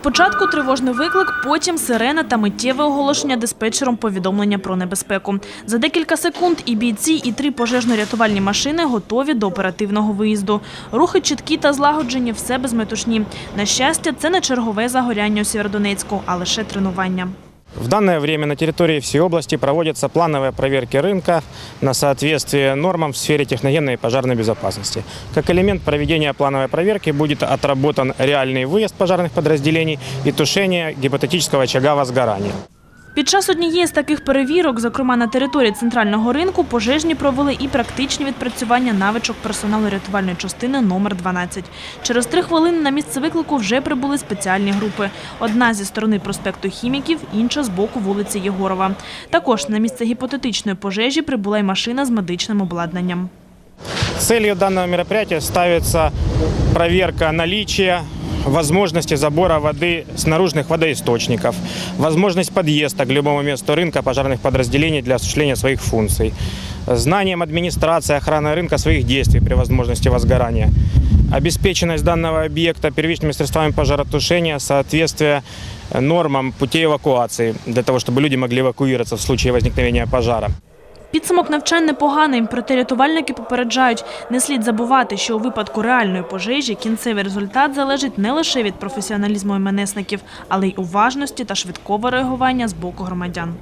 Спочатку тривожний виклик, потім сирена та миттєве оголошення диспетчером повідомлення про небезпеку. За декілька секунд і бійці, і три пожежно-рятувальні машини готові до оперативного виїзду. Рухи чіткі та злагоджені, все безметушні. На щастя, це не чергове загоряння у Сєвєродонецьку, а лише тренування. В данное время на территории всей области проводятся плановые проверки рынка на соответствие нормам в сфере техногенной и пожарной безопасности. Как элемент проведения плановой проверки будет отработан реальный выезд пожарных подразделений и тушение гипотетического очага возгорания. Під час однієї з таких перевірок, зокрема на території центрального ринку, пожежні провели і практичні відпрацювання навичок персоналу рятувальної частини номер 12. Через три хвилини на місце виклику вже прибули спеціальні групи. Одна зі сторони проспекту Хіміків, інша з боку вулиці Єгорова. Також на місце гіпотетичної пожежі прибула й машина з медичним обладнанням. Целью данного мероприятия ставится проверка наличия возможности забора воды с наружных водоисточников, возможность подъезда к любому месту рынка пожарных подразделений для осуществления своих функций, знанием администрации охраны рынка своих действий при возможности возгорания, обеспеченность данного объекта первичными средствами пожаротушения, соответствие нормам путей эвакуации, для того, чтобы люди могли эвакуироваться в случае возникновения пожара. Підсумок навчань непоганий, проте рятувальники попереджають, не слід забувати, що у випадку реальної пожежі кінцевий результат залежить не лише від професіоналізму іменесників, але й уважності та швидкого реагування з боку громадян.